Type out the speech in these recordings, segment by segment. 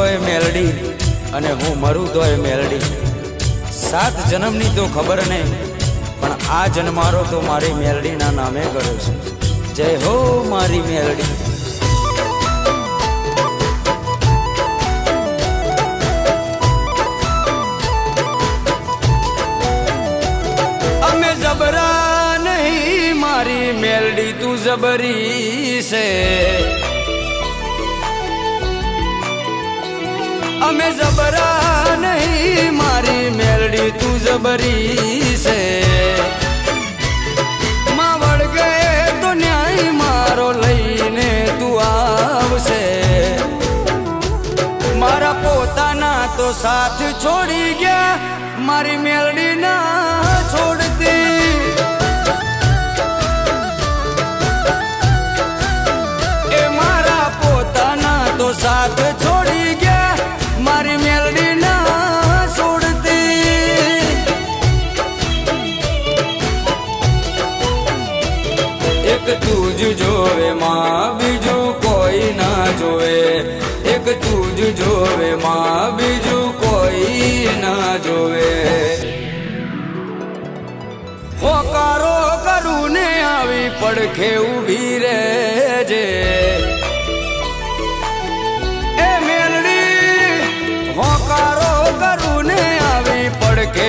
તોય મેલડી અને હું મરું તોય મેલડી. સાત જન્મની તો ખબર નહીં, પણ આ જન્મારો તો મારી મેલડીના નામે કર્યો છે. જય હો મારી મેલડી. અમે જબરા નહીં, મારી મેલડી તું જબરી છે. અમે જબરા નહીં મારી મેલડી તું જબરી છે માં વળગે તો મારો લઈને તું આવશે મારા પોતાના તો સાથ છોડી ગયા મારી મેલડી ના છોડતી પડખે ઊભી રહેજે. એ મેલડી હોકારો કરું ને આવી પડખે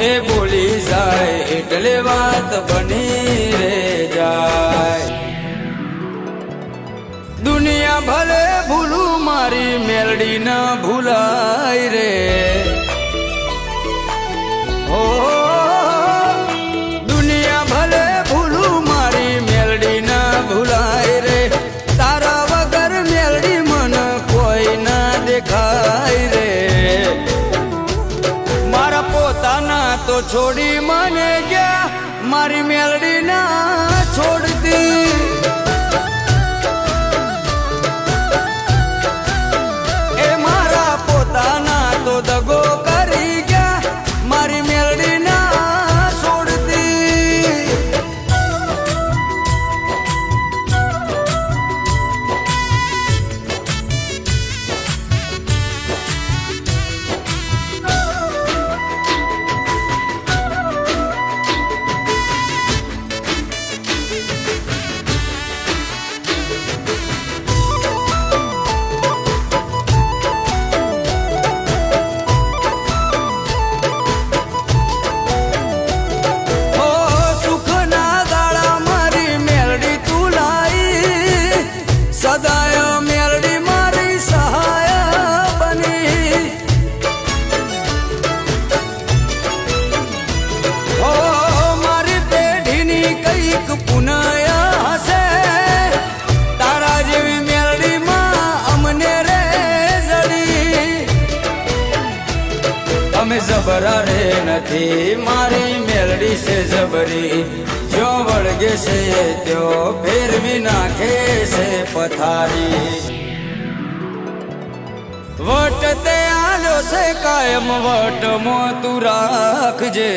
એ બોલી જાય, એટલે વાત બની રે જાય. દુનિયા ભલે ભૂલું, મારી મેલડી ના ભૂલાય રે. છોડી મને ગયા. મારી મેલડી ના છોડતી અમે રે નથી. મારી મેલડી છે જબરી. જો વળગે છે ત્યો ફેરવી નાખે છે પથારી. વટ તે આલો છે કાયમ વટમાં તું રાખજે.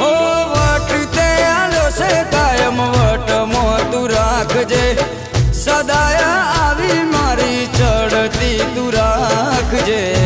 હો, વટ તે આલો છે કાયમ રાખજે